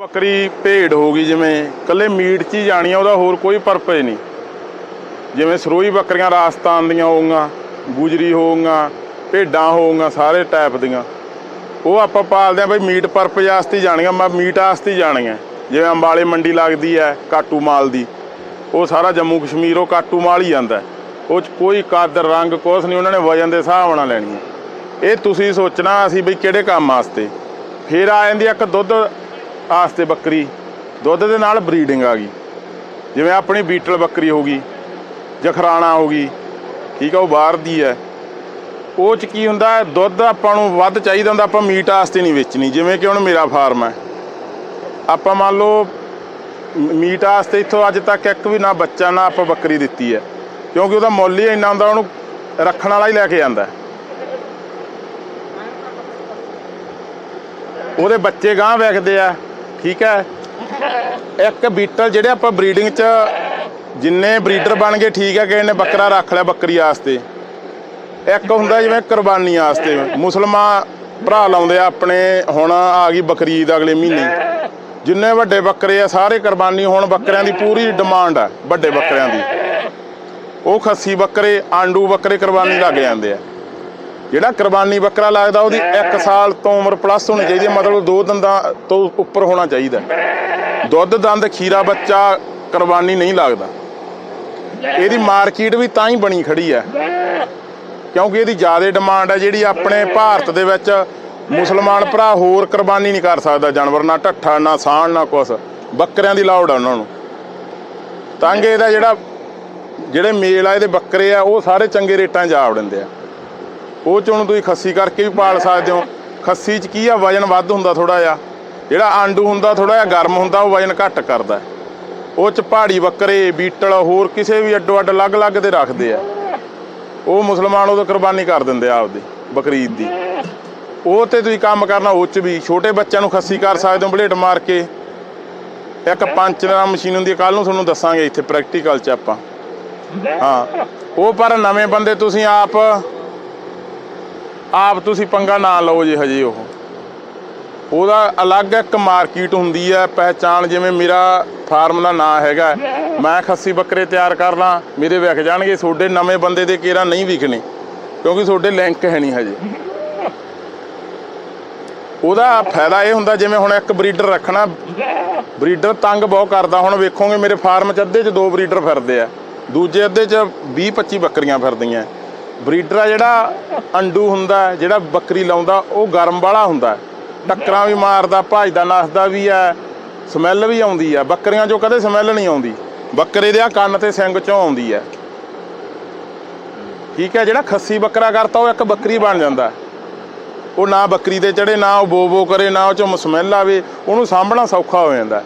ਬੱਕਰੀ ਭੇਡ ਹੋ ਗਈ ਜਿਵੇਂ ਕੱਲੇ ਮੀਟ 'ਚ ਹੀ ਜਾਣੀ ਆ, ਉਹਦਾ ਹੋਰ ਕੋਈ ਪਰਪਸ ਨਹੀਂ। ਜਿਵੇਂ ਸਰੋਈ ਬੱਕਰੀਆਂ ਰਾਜਸਥਾਨ ਦੀਆਂ ਹੋਊਗਾ, ਗੁਜਰੀ ਹੋਊਗਾ, ਭੇਡਾਂ ਹੋਊਗਾ, ਸਾਰੇ ਟਾਈਪ ਦੀਆਂ। ਉਹ ਆਪਾਂ ਪਾਲਦੇ ਆ ਬਈ ਮੀਟ ਪਰਪਸ ਵਾਸਤੇ ਹੀ ਜਾਣੀਆਂ, ਮੈਂ ਮੀਟ ਆਸਤੇ ਹੀ ਜਾਣੀਆਂ। ਜਿਵੇਂ ਅੰਬਾਲੇ ਮੰਡੀ ਲੱਗਦੀ ਹੈ, ਕਾਟੂ ਮਾਲ ਦੀ। ਉਹ ਸਾਰਾ ਜੰਮੂ ਕਸ਼ਮੀਰ, ਉਹ ਕਾਟੂ ਮਾਲ ਹੀ ਜਾਂਦਾ ਉਹ 'ਚ ਕੋਈ ਕੱਦ ਰੰਗ ਕੁਛ ਨਹੀਂ, ਉਹਨਾਂ ਨੇ ਵਜਨ ਦੇ ਹਿਸਾਬ ਨਾਲ ਲੈਣੀ ਹੈ। ਇਹ ਤੁਸੀਂ ਸੋਚਣਾ ਅਸੀਂ ਬਈ ਕਿਹੜੇ ਕੰਮ ਵਾਸਤੇ। ਫਿਰ ਆ ਜਾਂਦੀ ਇੱਕ ਦੁੱਧ ਵਾਸਤੇ ਬੱਕਰੀ ਦੁੱਧ ਦੇ ਨਾਲ ਬਰੀਡਿੰਗ ਆ ਗਈ। ਜਿਵੇਂ ਆਪਣੀ ਬੀਟਲ ਬੱਕਰੀ ਹੋ ਗਈ ਜਖਰਾਣਾ ਹੋ ਗਈ ਠੀਕ ਆ ਉਹ ਬਾਹਰ ਦੀ ਹੈ। ਉਹ ਚ ਕੀ ਹੁੰਦਾ ਹੈ, ਦੁੱਧ ਆਪਾਂ ਨੂੰ ਵੱਧ ਚਾਹੀਦਾ ਹੁੰਦਾ ਆਪਾਂ ਮੀਟ ਵਾਸਤੇ ਨਹੀਂ ਵੇਚਣੀ ਜਿਵੇਂ ਕਿ ਹੁਣ ਮੇਰਾ ਫਾਰਮ ਹੈ। ਆਪਾਂ ਮੰਨ ਲਓ ਮੀਟ ਵਾਸਤੇ ਇੱਥੋਂ ਅੱਜ ਤੱਕ ਇੱਕ ਵੀ ਨਾ ਬੱਚਾ ਨਾ ਆਪਾਂ ਬੱਕਰੀ ਦਿੱਤੀ ਹੈ। ਕਿਉਂਕਿ ਉਹਦਾ ਮੁੱਲ ਹੀ ਇੰਨਾ ਹੁੰਦਾ ਉਹਨੂੰ ਰੱਖਣ ਵਾਲਾ ਹੀ ਲੈ ਕੇ ਜਾਂਦਾ ਉਹਦੇ ਬੱਚੇ ਗਾਂ ਵੇਖਦੇ ਆ ਠੀਕ ਹੈ? ਇੱਕ ਬੀਟਲ ਜਿਹੜੇ ਆਪਾਂ ਬਰੀਡਿੰਗ ਚ ਜਿੰਨੇ ਬਰੀਡਰ ਬਣ ਗਏ, ਠੀਕ ਹੈ ਕਿ ਇਹਨੇ ਬੱਕਰਾ ਰੱਖ ਲਿਆ ਬੱਕਰੀ ਵਾਸਤੇ। ਇੱਕ ਹੁੰਦਾ ਜਿਵੇਂ ਕੁਰਬਾਨੀ ਵਾਸਤੇ। ਮੁਸਲਮਾਨ ਭਰਾ ਲਾਉਂਦੇ ਆ ਆਪਣੇ, ਹੁਣ ਆ ਗਈ ਬਕਰੀਦ ਅਗਲੇ ਮਹੀਨੇ। ਜਿੰਨੇ ਵੱਡੇ ਬੱਕਰੇ ਆ, ਸਾਰੇ ਕੁਰਬਾਨੀ ਹੁਣ ਬੱਕਰਿਆਂ ਦੀ ਪੂਰੀ ਡਿਮਾਂਡ ਆ, ਵੱਡੇ ਬੱਕਰਿਆਂ ਦੀ। ਉਹ ਖੱਸੀ ਬੱਕਰੇ, ਆਂਡੂ ਬੱਕਰੇ ਕੁਰਬਾਨੀ ਲੱਗ ਜਾਂਦੇ ਆ। ਜਿਹੜਾ ਕੁਰਬਾਨੀ ਬੱਕਰਾ ਲੱਗਦਾ ਉਹਦੀ 1 ਸਾਲ ਤੋਂ ਉਮਰ ਪਲੱਸ ਹੋਣੀ ਚਾਹੀਦੀ ਹੈ ਮਤਲਬ ਦੋ ਦੰਦਾਂ ਤੋਂ ਉੱਪਰ ਹੋਣਾ ਚਾਹੀਦਾ ਦੁੱਧ ਦੰਦ ਖੀਰਾ ਬੱਚਾ ਕੁਰਬਾਨੀ ਨਹੀਂ ਲੱਗਦਾ। ਇਹਦੀ ਮਾਰਕੀਟ ਵੀ ਤਾਂ ਹੀ ਬਣੀ ਖੜੀ ਹੈ। ਕਿਉਂਕਿ ਇਹਦੀ ਜ਼ਿਆਦਾ ਡਿਮਾਂਡ ਹੈ ਜਿਹੜੀ ਆਪਣੇ ਭਾਰਤ ਦੇ ਵਿੱਚ ਮੁਸਲਮਾਨ ਭਰਾ ਹੋਰ ਕੁਰਬਾਨੀ ਨਹੀਂ ਕਰ ਸਕਦਾ ਜਾਨਵਰ ਨਾ ਢੱਠਾ ਨਾ ਸਾਣ ਨਾ ਕੁਛ। ਬੱਕਰਿਆਂ ਦੀ ਲੋੜ ਆ ਉਹਨਾਂ ਨੂੰ। ਤੰਗ ਇਹਦਾ ਜਿਹੜਾ ਜਿਹੜੇ ਮੇਲ ਆ ਇਹਦੇ ਬੱਕਰੇ ਆ ਉਹ ਸਾਰੇ ਚੰਗੇ ਰੇਟਾਂ 'ਚ ਵੜਦੇ ਆ। ਉਹ ਚ ਉਹਨੂੰ ਤੁਸੀਂ ਖੱਸੀ ਕਰਕੇ ਵੀ ਪਾਲ ਸਕਦੇ ਹੋ। ਖੱਸੀ 'ਚ ਕੀ ਆ, ਵਜਨ ਵੱਧ ਹੁੰਦਾ ਥੋੜਾ ਜਿਹਾ। ਜਿਹੜਾ ਆਂਡੂ ਹੁੰਦਾ ਥੋੜਾ ਜਿਹਾ ਗਰਮ ਹੁੰਦਾ, ਉਹ ਵਜਨ ਘੱਟ ਕਰਦਾ। ਉਹ ਚ ਪਹਾੜੀ ਬੱਕਰੇ, ਬੀਟਲ, ਹੋਰ ਕਿਸੇ ਵੀ ਅੱਡੋ ਅੱਡ ਅਲੱਗ-ਅਲੱਗ 'ਤੇ ਰੱਖਦੇ ਆ। ਉਹ ਮੁਸਲਮਾਨ ਉਹਦਾ ਕੁਰਬਾਨੀ ਕਰ ਦਿੰਦੇ ਆ ਆਪਦੀ, ਬਕਰੀਦ ਦੀ। ਉਹ ਤੇ ਤੁਸੀਂ ਕੰਮ ਕਰਨਾ ਉਹ ਚ ਵੀ। ਛੋਟੇ ਬੱਚਿਆਂ ਨੂੰ ਖੱਸੀ ਕਰ ਸਕਦੇ ਹੋ, ਬਲੇਡ ਮਾਰ ਕੇ। ਇੱਕ ਪੰਚ ਮਸ਼ੀਨ ਹੁੰਦੀ ਹੈ ਕੱਲ ਨੂੰ ਤੁਹਾਨੂੰ ਦੱਸਾਂਗੇ ਇੱਥੇ ਪ੍ਰੈਕਟੀਕਲ ਚ ਆਪਾਂ। ਹਾਂ। ਉਹ ਪਰ ਨਵੇਂ ਬੰਦੇ ਤੁਸੀਂ ਆਪ ਆਪ ਤੁਸੀਂ ਪੰਗਾ ਨਾ ਲਓ ਜੀ ਹਜੇ ਉਹ। ਉਹਦਾ ਅਲੱਗ ਇੱਕ ਮਾਰਕੀਟ ਹੁੰਦੀ ਹੈ, ਪਹਿਚਾਣ ਜਿਵੇਂ ਮੇਰਾ ਫਾਰਮ ਦਾ ਨਾਂ ਹੈਗਾ। ਮੈਂ ਖੱਸੀ ਬੱਕਰੇ ਤਿਆਰ ਕਰਨਾ ਮੇਰੇ ਵਿਕ ਜਾਣਗੇ, ਤੁਹਾਡੇ ਨਵੇਂ ਬੰਦੇ ਦੇ ਕੇਰਾ ਨਹੀਂ ਵਿਕਣੇ, ਕਿਉਂਕਿ ਤੁਹਾਡੇ ਲਿੰਕ ਹੈ ਨਹੀਂ ਹਜੇ। ਉਹਦਾ ਫਾਇਦਾ ਇਹ ਹੁੰਦਾ, ਜਿਵੇਂ ਹੁਣ ਇੱਕ ਬਰੀਡਰ ਰੱਖਣਾ, ਬਰੀਡਰ ਤੰਗ ਬਹੁਤ ਕਰਦਾ। ਹੁਣ ਵੇਖੋਗੇ ਮੇਰੇ ਫਾਰਮ 'ਚ ਅੱਧੇ 'ਚ ਦੋ ਬਰੀਡਰ ਫਿਰਦੇ ਆ, ਦੂਜੇ ਅੱਧੇ 'ਚ 20 25 ਬੱਕਰੀਆਂ ਫਿਰਦੀਆਂ। ਬਰੀਡਰ ਆ ਜਿਹੜਾ ਅੰਡੂ ਹੁੰਦਾ ਜਿਹੜਾ ਬੱਕਰੀ ਲਾਉਂਦਾ, ਉਹ ਗਰਮ ਵਾਲਾ ਹੁੰਦਾ ਟੱਕਰਾਂ ਵੀ ਮਾਰਦਾ ਭੱਜਦਾ ਨੱਸਦਾ ਵੀ ਹੈ, ਸਮੈਲ ਵੀ ਆਉਂਦੀ ਆ ਬੱਕਰੀਆਂ 'ਚੋਂ ਕਦੇ ਸਮੈਲ ਨਹੀਂ ਆਉਂਦੀ। ਬੱਕਰੇ ਦੇ ਆ ਕੰਨ ਤੇ ਸਿੰਗ 'ਚੋਂ ਆਉਂਦੀ ਹੈ। ਠੀਕ ਹੈ, ਜਿਹੜਾ ਖੱਸੀ ਬੱਕਰਾ ਕਰਤਾ, ਉਹ ਇੱਕ ਬੱਕਰੀ ਬਣ ਜਾਂਦਾ ਉਹ ਨਾ ਬੱਕਰੀ ਤੇ ਚੜੇ ਨਾ ਉਹ ਬੋ ਬੋ ਕਰੇ, ਨਾ ਉਹ ਚੋਂ ਸਮੈਲ ਆਵੇ, ਉਹਨੂੰ ਸਾਂਭਣਾ ਸੌਖਾ ਹੋ ਜਾਂਦਾ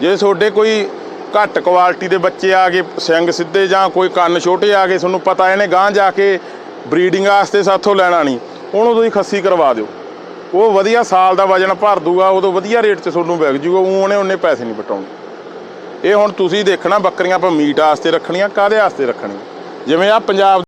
ਜੇ ਤੁਹਾਡੇ ਕੋਈ ਘੱਟ ਕੁਆਲਿਟੀ ਦੇ ਬੱਚੇ ਆ ਗਏ ਸਿੰਗ ਸਿੱਧੇ ਜਾਂ ਕੋਈ ਕੰਨ ਛੋਟੇ ਆ ਗਏ, ਤੁਹਾਨੂੰ ਪਤਾ ਇਹਨੇ ਗਾਂ ਜਾ ਕੇ ਬਰੀਡਿੰਗ ਵਾਸਤੇ ਸਾਥੋਂ ਲੈਣਾ ਨਹੀਂ। ਉਹਨੂੰ ਤੁਸੀਂ ਖੱਸੀ ਕਰਵਾ ਦਿਓ। ਉਹ ਵਧੀਆ ਸਾਲ ਦਾ ਵਜਨ ਭਰ ਦੂਗਾ, ਉਦੋਂ ਵਧੀਆ ਰੇਟ 'ਚ ਤੁਹਾਨੂੰ ਵਿਕ ਜੂਗਾ, ਉਹ ਉਹਨੇ ਉਹਨੇ ਪੈਸੇ ਨਹੀਂ ਬਟਾਉਣੇ ਇਹ ਹੁਣ ਤੁਸੀਂ ਦੇਖਣਾ, ਬੱਕਰੀਆਂ ਆਪਾਂ ਮੀਟ ਵਾਸਤੇ ਰੱਖਣੀਆਂ, ਕਾਹਦੇ ਵਾਸਤੇ ਰੱਖਣੀਆਂ? ਜਿਵੇਂ ਆ ਪੰਜਾਬ